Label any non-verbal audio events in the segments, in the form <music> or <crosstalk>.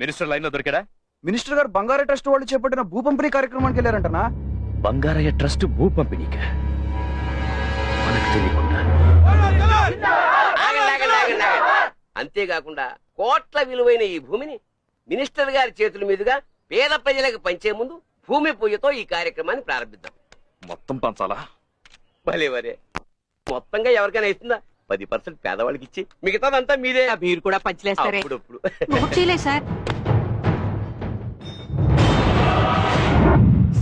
Minister లైన్లో దొరికాడా? Minister గారు బంగారు ట్రస్ట్ వాళ్ళు చేపట్టిన భూ పంపిణీ కార్యక్రమానికి వెళ్ళారంటనా? బంగారయ్య ట్రస్ట్ భూ పంపిణీకా మనకు తెలియకుండా. ఆగండి, ఆగండి, ఆగండి, ఆగండి. అంతేకాకుండా కోట్ల విలువైన ఈ భూమిని మినిస్టర్ గారి చేతుల మీదుగా పేద ప్రజలకు పంచే ముందు భూమి పూజతో ఈ కార్యక్రమాన్ని ప్రారంభిద్దాం. మొత్తం పంచాలా? భలే వరే మొత్తంగా ఎవరికైనా ఇస్తుందా? పది పర్సెంట్ పేదవాళ్ళకి ఇచ్చి మిగతాదంతా మీదే. మీరు కూడా పంచలేస్తారే. అప్పుడప్పుడు. సార్.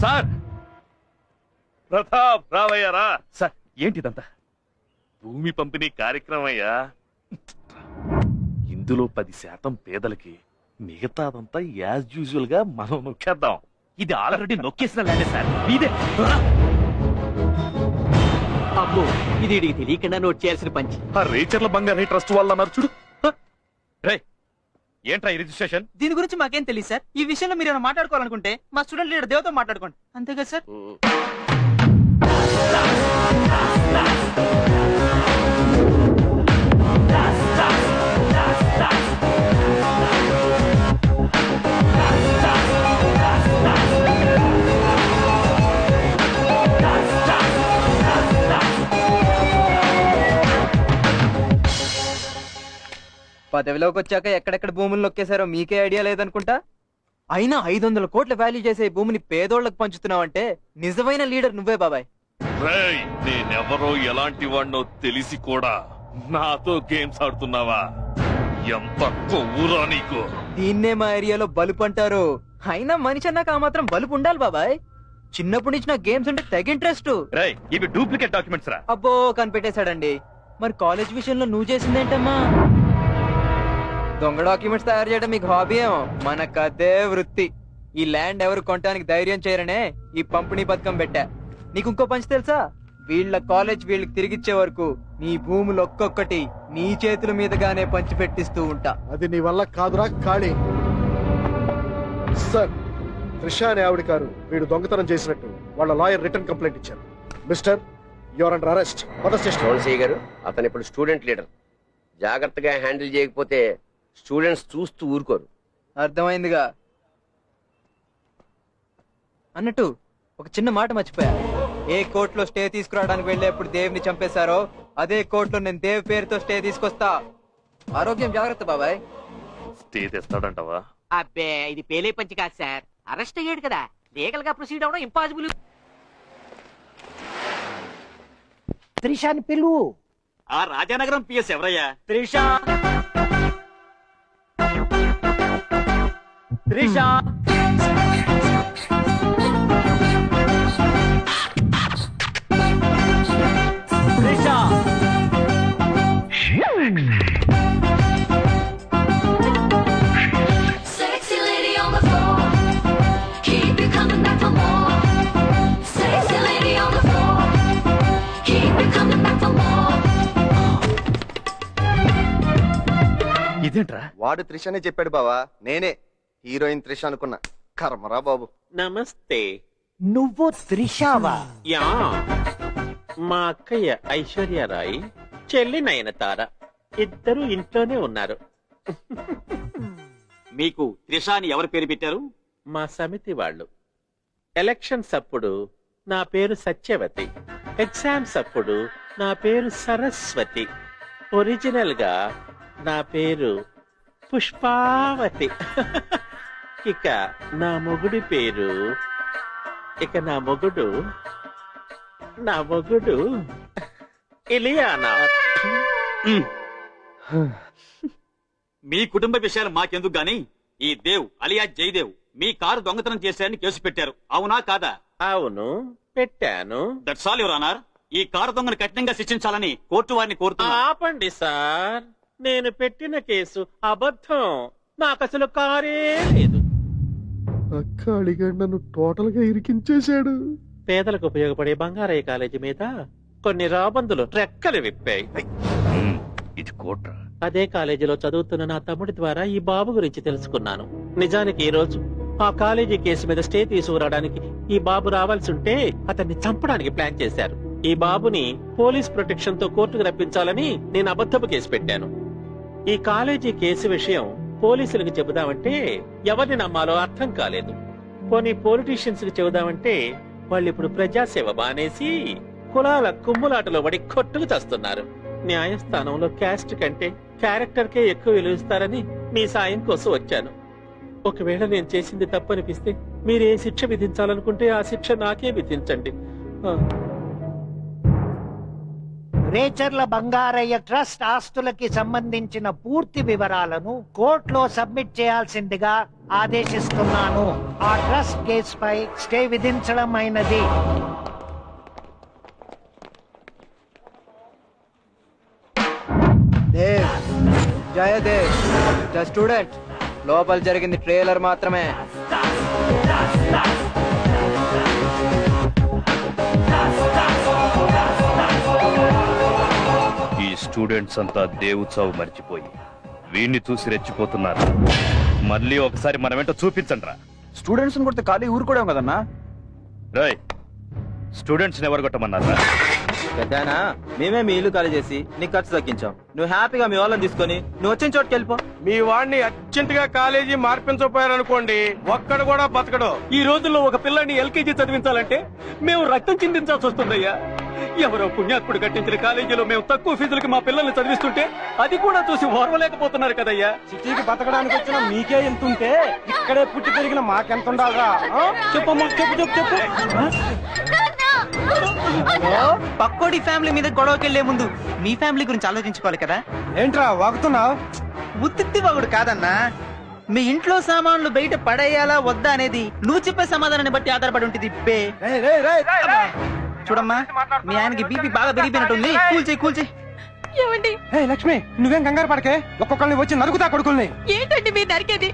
సార్! ప్రతాప్ రావయ్యారా సార్ ఏంటిదంతా? భూమి పంపిణీ కార్యక్రమం అయ్యా ఇందులో పది శాతం పేదలకి మిగతాదంతా యాజ్ యూజువల్గా మనం నొక్కేద్దాం. ఇది ఆల్రెడీ నొక్కేసిన ల్యాండే సార్. మీదే. అమ్మో ఇది తెలియకుండా నోట్ చేయాల్సిన పంచి. ఆ రేచర్ల బంగారు ట్రస్ట్ వాళ్ళు అన్నారు చూడు. హ? ఏంట్రా ఈ రిజిస్ట్రేషన్? దీని గురించి మాకేం తెలియదు సార్. ఈ విషయంలో మీరు ఏమైనా మాట్లాడుకోవాలనుకుంటే మా స్టూడెంట్ లీడర్ దేవతో మాట్లాడుకోండి. అంతే కదా సార్? పదవిలోకి వచ్చాక ఎక్కడెక్కడ భూములు నొక్కేశారో మీకే ఐడియా లేదనుకుంటా? అయినా ఐదు వందల కోట్ల వాల్యూ చేసే భూమిని పేదోళ్ళకు పంచుతున్నావంటే నిజమైన లీడర్ నువ్వే బాబాయ్. రేయ్ నేనెవరో ఎలాంటి వాడినో తెలిసి కూడా నాతో గేమ్స్ ఆడుతున్నావా? ఎంత కొవ్వురా నీకు? దీన్నే మా ఏరియాలో బలుపు అంటారు. అయినా మనిషి అన్నాక ఆ మాత్రం బలుపు ఉండాలి బాబాయ్. చిన్నప్పటి నుంచి నా గేమ్స్ అంటే తెగ ఇంట్రెస్ట్ రేయ్ ఇవి డూప్లికేట్ డాక్యుమెంట్స్ రా. అబ్బో కనిపెట్టేశాడండి. మరి కాలేజ్ విషయంలో నువ్వు చేసిందేంటమ్మా? దొంగ డాక్యుమెంట్స్ తయారు చేయడం మీకు హాబీ ఏమో? మనకు అదే వృత్తి. ఈ ల్యాండ్ ఎవరు కొనడానికి ధైర్యం చేయరనే ఈ పంపిణీ పథకం పెట్టా. నీకు ఇంకో పంచి తెలుసా? వీళ్ళ కాలేజ్ వీళ్ళకి తిరిగిచ్చే వరకు నీ భూములు ఒక్కొక్కటి నీ చేతుల మీదుగానే పంచి పెట్టిస్తూ ఉంటా. అది నీ వల్ల కాదురా ఖాళీ. సార్ త్రిషా అనే ఆవిడ గారు వీడు దొంగతనం చేసినట్టు వాళ్ళ లాయర్ రిటర్న్ కంప్లైంట్ ఇచ్చారు. Mister your under arrest mother station. గారు అతను ఇప్పుడు స్టూడెంట్ లీడర్ జాగ్రత్తగా హ్యాండిల్ చేయకపోతే స్టూడెంట్స్ చూస్తూ ఊరుకోరు. అర్థమైందిగా. అన్నట్టు ఒక చిన్న మాట మర్చిపోయా. ఏ కోర్టులో స్టే తీసుకురావడానికి వెళ్ళేప్పుడు దేవ్ని చంపేశారో అదే కోర్టులో నేను దేవ్ పేరుతో స్టే తీసుకొస్తా. ఆరోగ్యం జాగ్రత్త బాబాయ్. స్టే తెస్తాడంటావా? అబ్బే ఇది పేలే పంచి కాదు సార్. అరెస్ట్ అయ్యాడు కదా. లీగల్గా ప్రొసీడ్ అవడం ఇంపాసిబుల్. త్రిషాని పిలువు. ఆ రాజానగరం పిఎస్ ఎవరయ్యా? త్రిష. రిషా వాడు త్రిషనే చెప్పాడు బావా నేనే. హీరోయిన్ త్రిష అనుకున్నా. కర్మరా బాబు. నమస్తే. నువ్వు త్రిషావా? యా. మా అక్కయ్య ఐశ్వర్యరాయ్ చెల్లి నయనతార ఇద్దరు ఇంట్లోనే ఉన్నారు. మీకు త్రిషాని ఎవరు పేరు పెట్టారు? మా సమితి వాళ్ళు. ఎలక్షన్స్ అప్పుడు నా పేరు సత్యవతి. ఎగ్జామ్స్ అప్పుడు నా పేరు సరస్వతి. ఒరిజినల్గా నా పేరు పుష్పావతి. ఇక నా మొగుడి పేరు. ఇక నా మొగుడు. నా మొగుడు. ఇలియానా. మీ కుటుంబ విషయాలు మాకెందుకు గాని? ఈ దేవ్ అలియా జయదేవ్ మీ కారు దొంగతనం చేశారని కేసు పెట్టారు. అవునా కాదా? అవును. పెట్టాను. దట్స్ ఆల్ యువర్ ఆనర్ ఈ కారు దొంగను కఠినంగా శిక్షించాలని కోర్టు వారిని కోరుతున్నా. ఆపండి సార్. నేను పెట్టిన కేసు అబద్ధం. నాకు అసలు కారే లేదు. ఖాళీగా నన్ను టోటల్గా ఇరికించేశాడు. పేదలకు ఉపయోగపడే బంగారయ్య కాలేజీ మీద కొన్ని రాబందులు రెక్కలు విప్పాయి. ఇది కోట్రా. అదే కాలేజీలో చదువుతున్న నా తమ్ముడి ద్వారా ఈ బాబు గురించి తెలుసుకున్నాను. నిజానికి ఈ రోజు ఆ కాలేజీ కేసు మీద స్టే తీసుకురావడానికి ఈ బాబు రావాల్సి ఉంటే అతన్ని చంపడానికి ప్లాన్ చేశారు. ఈ బాబుని పోలీస్ ప్రొటెక్షన్తో కోర్టుకు రప్పించాలని నేను అబద్ధపు కేసు పెట్టాను. ఈ కాలేజీ కేసు విషయం పోలీసులకు చెబుదామంటే ఎవరిని నమ్మాలో అర్థం కాలేదు. పోనీ పొలిటీషియన్స్కు చెబుదామంటే వాళ్ళు ఇప్పుడు ప్రజాసేవ బానేసి కులాల కుమ్ములాటలో పడి కొట్టుకు చేస్తున్నారు. న్యాయస్థానంలో క్యాస్ట్ కంటే క్యారెక్టర్ కే ఎక్కువ విలువిస్తారని మీ సాయం కోసం వచ్చాను. ఒకవేళ నేను చేసింది తప్పనిపిస్తే మీరు ఏ శిక్ష విధించాలనుకుంటే ఆ శిక్ష నాకే విధించండి. ఆ. రేచర్ల బంగారయ్య ట్రస్ట్ ఆస్తులకి సంబంధించిన పూర్తి వివరాలను కోర్టులో సబ్మిట్ చేయాల్సిందిగా ఆదేశిస్తున్నాను. ఆ ట్రస్ట్ కేసుపై స్టే విధించడం అయినది. Dev Jayadev the student. లోపల జరిగింది ట్రైలర్ మాత్రమే. స్టూడెంట్స్ అంతా దేవు చావు మర్చిపోయి వీణ్ణి చూసి రెచ్చిపోతున్నారు. మళ్ళీ ఒకసారి మనమేంటో చూపించండి రా స్టూడెంట్స్ కొడితే ఖాళీ ఊరుకోవడం కదన్నా? రాయ్ స్టూడెంట్స్ ఎవరు కొట్టమన్నారా? పెద్దనా మేమే మీ ఇల్లు ఖాళీ చేసి నీకు ఖర్చు తగ్గించాం. నువ్వు హ్యాపీగా మీ వాళ్ళని తీసుకొని నువ్వు వచ్చిన చోటుకి వెళ్ళిపో. మీ వాడిని అర్జెంట్గా కాలేజీ మార్పించకపోయారనుకోండి ఒక్కడు కూడా బతకడు. ఈ రోజుల్లో ఒక పిల్లని ఎల్కేజీ చదివించాలంటే మేము రక్తం చిందించాల్సి వస్తుందయ్యా. ఎవరో పుణ్యాత్ముడు కట్టించిన కాలేజీలో మేము తక్కువ ఫీజులకి మా పిల్లల్ని చదివిస్తుంటే అది కూడా చూసి ఓర్వలేకపోతున్నారు కదయ్యా. సిటీకి బతకడానికి వచ్చిన మీకే ఎంత ఉంటే ఇక్కడే పుట్టి పెరిగిన మాకెంత ఉండాలరా చెప్పమ్మా చెప్పు చెప్పు చెప్పు. పక్కోడి ఫ్యామిలీ మీద గొడవకి వెళ్ళే ముందు మీ ఫ్యామిలీ గురించి ఆలోచించుకోవాలి కదా. ఏంట్రా వాగుతున్నావు? ఉత్తి వాగుడు కాదన్నా. మీ ఇంట్లో సామాన్లు బయట పడేయాలా వద్దా అనేది నువ్వు చెప్పే సమాధానాన్ని బట్టి ఆధారపడి ఉంటుంది బే. చూడమ్మా మీ ఆయనకి బీపీ బాగా పెరిగిపోయినట్టుంది. కూల్చేయి కూల్చేయి ఏమండి? లక్ష్మి నువ్వేం కంగారు పడకే? ఒక్కొక్కరిని వచ్చి నరుకుతా కొడుకుల్ని. ఏంటండి మీరు నరికేది?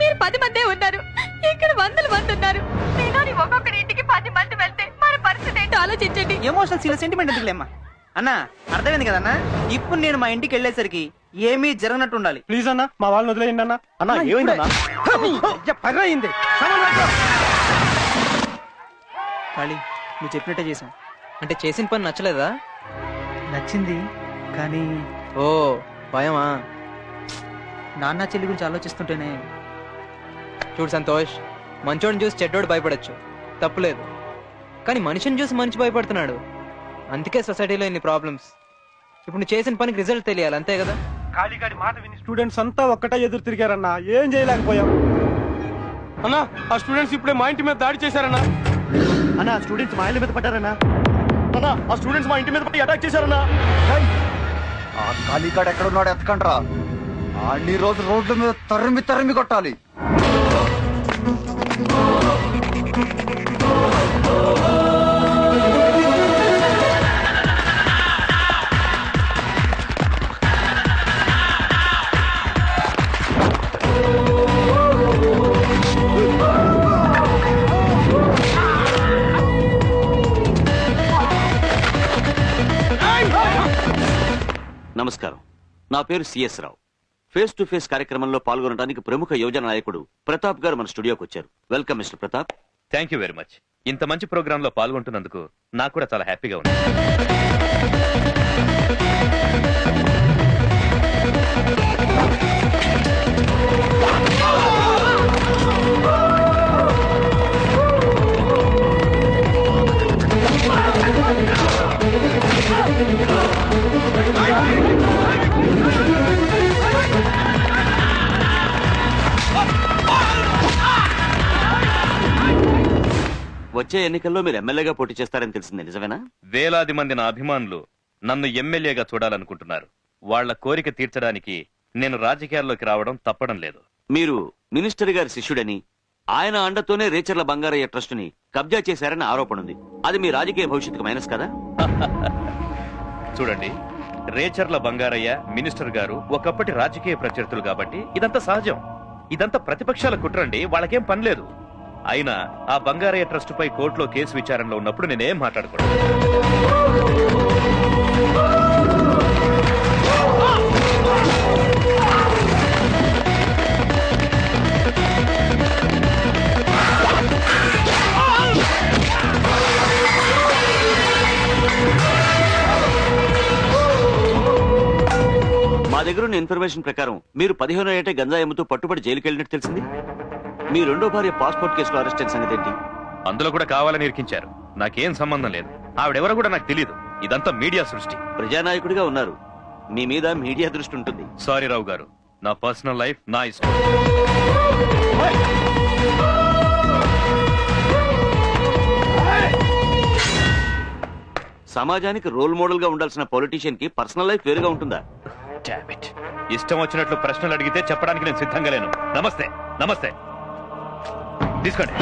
మీరు పది మందే ఉన్నారు. ఇక్కడ వందల మంది ఉన్నారు. మీలోని ఒక్కొక్కరి ఇంటికి పది మంది వెళ్తే మన పరిస్థితి ఏంటో ఆలోచించండి. ఎమోషనల్ సీల సెంటిమెంట్ ఎందుకులేమ్మా అన్నా అర్థమైంది కదన్నా? ఇప్పుడు నేను మా ఇంటికి వెళ్ళేసరికి ఏమీ జరగనట్టు ఉండాలి. ప్లీజ్ అన్న మా వాళ్ళని వదిలేయండి అన్న. అన్నా ఏమైందన్నా పర్ర అయింది ఖాళీ నువ్వు చెప్పినట్టే చేసాం అంటే చేసిన పని నచ్చలేదా? నచ్చింది కానీ ఓ భయమా? నాన్న చెల్లి గురించి ఆలోచిస్తుంటేనే. చూడు సంతోష్ మంచోడిని చూసి చెడ్డోడు భయపడచ్చు. తప్పులేదు కానీ మనిషిని చూసి మనిషి భయపడుతున్నాడు. అందుకే సొసైటీలో ఇన్ని ప్రాబ్లమ్స్. ఇప్పుడు నువ్వు చేసిన పనికి రిజల్ట్ తెలియాలి అంతే కదా? కాళీగాడి మాట విని స్టూడెంట్స్ అంతా ఒక్కటే ఎదురు తిరిగారన్నా ఏం చేయలేకపోయాం. అన్నా ఆ స్టూడెంట్స్ ఇప్పుడే మా ఇంటి మీద దాడి చేశారన్నా. అన్నా స్టూడెంట్స్ మా ఇళ్ళ మీద పడ్డారన్నా. అన్న ఆ స్టూడెంట్స్ మా ఇంటి మీద పడి అటాక్ చేశారన్నా. ఆ కాళీకాడు ఎక్కడున్నాడు ఎత్తకండ్రా. అన్ని రోజు రోడ్ల మీద తరిమి తరిమి కొట్టాలి. నమస్కారం. నా పేరు CS Rao. Face to face కార్యక్రమంలో పాల్గొనడానికి ప్రముఖ యువజన నాయకుడు ప్రతాప్ గారు మన స్టూడియోకి వచ్చారు. Welcome mister Pratap. Thank you very much ఇంత మంచి ప్రోగ్రామ్లో పాల్గొంటున్నందుకు నాకు కూడా చాలా హ్యాపీగా ఉంది. వచ్చే ఎన్నికల్లో మీరు ఎమ్మెల్యేగా పోటీ చేస్తారని తెలిసింది నిజమేనా? వేలాది మంది నా అభిమానులు నన్ను ఎమ్మెల్యేగా చూడాలనుకుంటున్నారు. వాళ్ళ కోరిక తీర్చడానికి నేను రాజకీయాల్లోకి రావడం తప్పడం లేదు. మీరు మినిస్టర్ గారి శిష్యుడని ఆయన అండతోనే రేచర్ల బంగారయ్య ట్రస్ట్ని కబ్జా చేశారని ఆరోపణ ఉంది. అది మీ రాజకీయ భవిష్యత్తుకు మైనస్ కదా? <laughs> చూడండి రేచర్ల బంగారయ్య మినిస్టర్ గారు ఒకప్పటి రాజకీయ ప్రత్యర్థులు కాబట్టి ఇదంతా సహజం. ఇదంతా ప్రతిపక్షాల కుట్రండి వాళ్ళకేం పని లేదు. అయినా ఆ బంగారయ్య ట్రస్ట్ పై కోర్టులో కేసు విచారణలో ఉన్నప్పుడు నేనేం మాట్లాడకూడదు. మా దగ్గర ఉన్న ఇన్ఫర్మేషన్ ప్రకారం మీరు పదిహేను ఏటే గంజాయి అమ్ముతూ పట్టుబడి జైలుకి వెళ్ళినట్టు తెలిసింది? మీ రెండో భార్య పాస్పోర్ట్ కేసులో అరెస్ట్ అయిన సంగతి ఏంటి అందులో కూడా కావాలని ఇరికించారు. నాకేం సంబంధం లేదు. ఆవిడెవరో కూడా నాకు తెలియదు ఇదంతా మీడియా సృష్టి. ప్రజానాయకుడిగా ఉన్నారు. మీ మీద మీడియా దృష్టి ఉంటుంది. సారీ రావు గారు. నా పర్సనల్ లైఫ్ నా ఇష్టం. సమాజానికి రోల్ మోడల్గా ఉండాల్సిన పొలిటీషియన్కి పర్సనల్ లైఫ్ వేరుగా ఉంటుందా. ఇష్టం వచ్చినట్లు ప్రశ్నలు అడిగితే చెప్పడానికి నేను సిద్ధంగా లేను. నమస్తే. నమస్తే. తీసుకోండి.